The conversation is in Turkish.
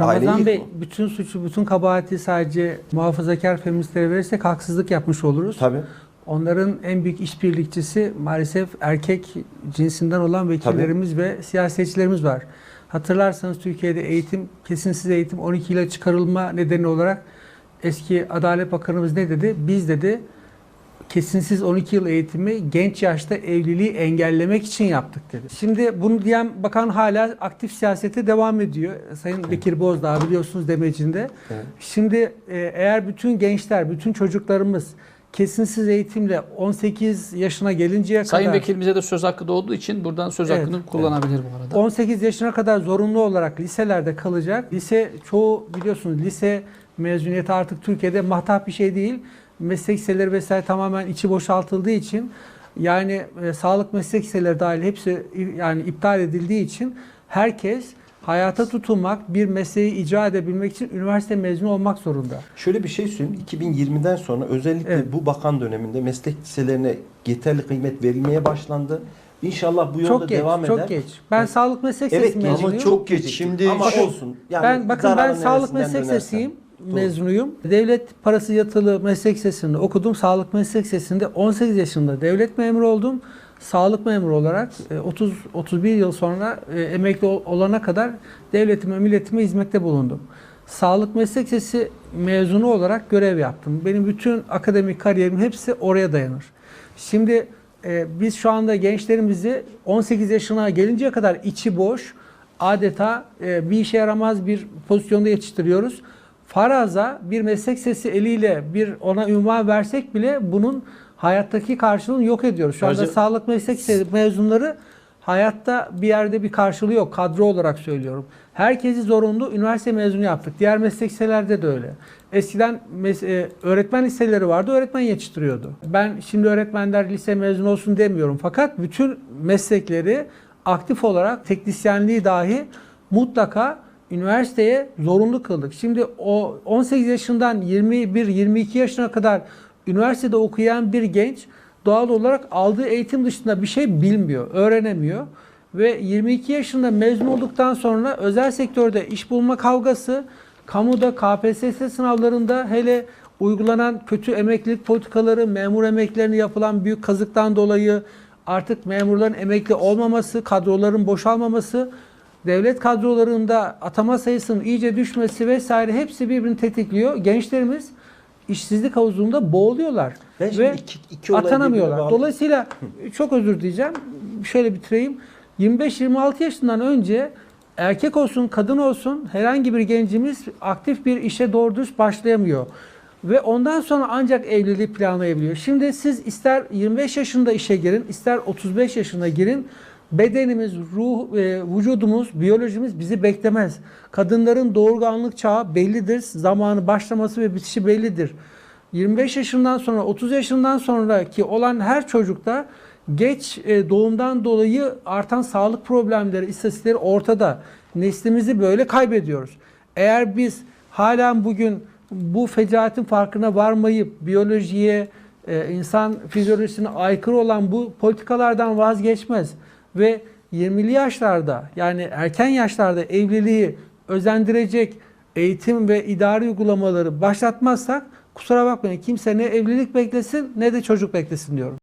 Aileyi Ramazan Bey yıkma. bütün suçu, bütün kabahati sadece muhafazakar feministlere verirsek haksızlık yapmış oluruz. Tabii. Onların en büyük işbirlikçisi maalesef erkek cinsinden olan vekillerimiz ve siyasetçilerimiz var. Hatırlarsanız Türkiye'de eğitim, kesintisiz eğitim 12 ile çıkarılma nedeni olarak eski Adalet Bakanımız ne dedi? Biz dedi kesintisiz 12 yıl eğitimi genç yaşta evliliği engellemek için yaptık dedi. Şimdi bunu diyen bakan hala aktif siyasete devam ediyor. Sayın Bekir Bozdağ biliyorsunuz demecinde. Evet. Şimdi e, eğer bütün gençler, bütün çocuklarımız kesintisiz eğitimle 18 yaşına gelinceye Sayın kadar Vekilimize de söz hakkı doğduğu için buradan söz Evet, hakkını kullanabilir bu arada. 18 yaşına kadar zorunlu olarak liselerde kalacak. Lise çoğu biliyorsunuz lise mezuniyeti artık Türkiye'de mahtap bir şey değil. Meslek liseleri vesaire tamamen içi boşaltıldığı için yani e, sağlık meslek liseleri dahil hepsi yani iptal edildiği için herkes hayata tutunmak, bir mesleği icra edebilmek için üniversite mezunu olmak zorunda. Şöyle bir şey söyleyeyim. 2020'den sonra özellikle Evet. bu bakan döneminde meslek liselerine yeterli kıymet verilmeye başlandı. İnşallah bu yolda Çok geç, devam eder. çok geç. Ben sağlık meslek Evet geç, mezunuyum. ama çok geç. Şimdi ama olsun. Yani ben bakın ben sağlık meslek dönersen. Mezunuyum. Devlet parası yatılı meslek lisesinde okudum. Sağlık meslek lisesinde 18 yaşında devlet memuru oldum. Sağlık memuru olarak e, 30 31 yıl sonra e, emekli ol- olana kadar devletime, milletime hizmette bulundum. Sağlık meslek lisesi mezunu olarak görev yaptım. Benim bütün akademik kariyerim hepsi oraya dayanır. Şimdi e, biz şu anda gençlerimizi 18 yaşına gelinceye kadar içi boş, adeta e, bir işe yaramaz bir pozisyonda yetiştiriyoruz. Faraza bir meslek sesi eliyle bir ona ünvan versek bile bunun hayattaki karşılığını yok ediyoruz. Şu anda Hocam- sağlık meslek mezunları hayatta bir yerde bir karşılığı yok. Kadro olarak söylüyorum. Herkesi zorunlu üniversite mezunu yaptık. Diğer meslek liselerde de öyle. Eskiden e, öğretmen liseleri vardı. Öğretmen yetiştiriyordu. Ben şimdi öğretmenler lise mezunu olsun demiyorum. Fakat bütün meslekleri aktif olarak teknisyenliği dahi mutlaka üniversiteye zorunlu kıldık. Şimdi o 18 yaşından 21-22 yaşına kadar üniversitede okuyan bir genç doğal olarak aldığı eğitim dışında bir şey bilmiyor, öğrenemiyor. Ve 22 yaşında mezun olduktan sonra özel sektörde iş bulma kavgası, kamuda KPSS sınavlarında hele uygulanan kötü emeklilik politikaları, memur emeklilerine yapılan büyük kazıktan dolayı artık memurların emekli olmaması, kadroların boşalmaması, devlet kadrolarında atama sayısının iyice düşmesi vesaire hepsi birbirini tetikliyor. Gençlerimiz işsizlik havuzunda boğuluyorlar Ben ve iki, iki atanamıyorlar. Dolayısıyla çok özür diyeceğim. Şöyle bitireyim. 25-26 yaşından önce erkek olsun, kadın olsun herhangi bir gencimiz aktif bir işe doğru dürüst başlayamıyor. Ve ondan sonra ancak evliliği planlayabiliyor. Şimdi siz ister 25 yaşında işe girin, ister 35 yaşına girin. Bedenimiz, ruh, e, vücudumuz, biyolojimiz bizi beklemez. Kadınların doğurganlık çağı bellidir. Zamanı başlaması ve bitişi bellidir. 25 yaşından sonra 30 yaşından sonraki olan her çocukta geç e, doğumdan dolayı artan sağlık problemleri, istatistikleri ortada. Neslimizi böyle kaybediyoruz. Eğer biz halen bugün bu fecaatin farkına varmayıp biyolojiye, e, insan fizyolojisine aykırı olan bu politikalardan vazgeçmez ve 20'li yaşlarda yani erken yaşlarda evliliği özendirecek eğitim ve idari uygulamaları başlatmazsak kusura bakmayın kimse ne evlilik beklesin ne de çocuk beklesin diyorum.